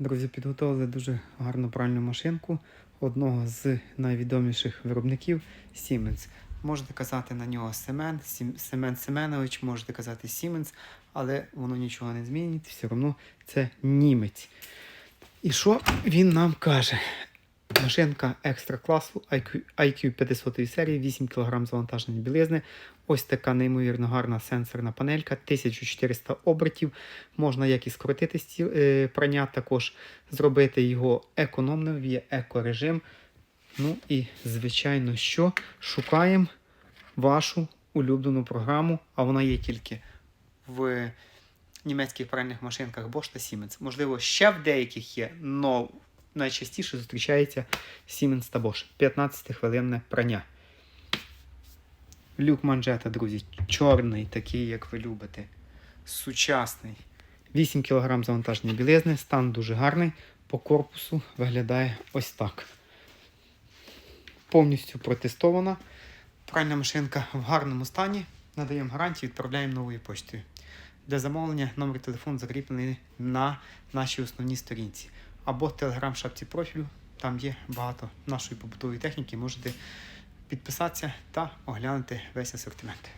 Друзі, підготували дуже гарну пральну машинку одного з найвідоміших виробників Siemens. Можете казати на нього Семен, Семен Семенович, можете казати Siemens, але воно нічого не змінить, все одно це німець. І що він нам каже? Машинка екстра класу IQ, IQ 500 серії, 8 кг завантаження білизни. Ось така неймовірно гарна сенсорна панелька, 1400 обертів. Можна як і скоротити стіл, е, прання, також зробити його економним, є екорежим. Ну і, звичайно, що шукаємо вашу улюблену програму, а вона є тільки в німецьких пральних машинках Bosch та Siemens. Можливо, ще в деяких є, але найчастіше зустрічається Siemens та Bosch. 15-хвилинне прання. Люк манжета, друзі, чорний, такий, як ви любите. Сучасний. 8 кг завантаження білизни, стан дуже гарний. По корпусу виглядає ось так. Повністю протестована. Пральна машинка в гарному стані. Надаємо гарантію, відправляємо новою поштою. Для замовлення номер телефону закріплений на нашій основній сторінці. Або телеграм-шапці профілю. Там є багато нашої побутової техніки. Можете підписатися та оглянути весь асортимент.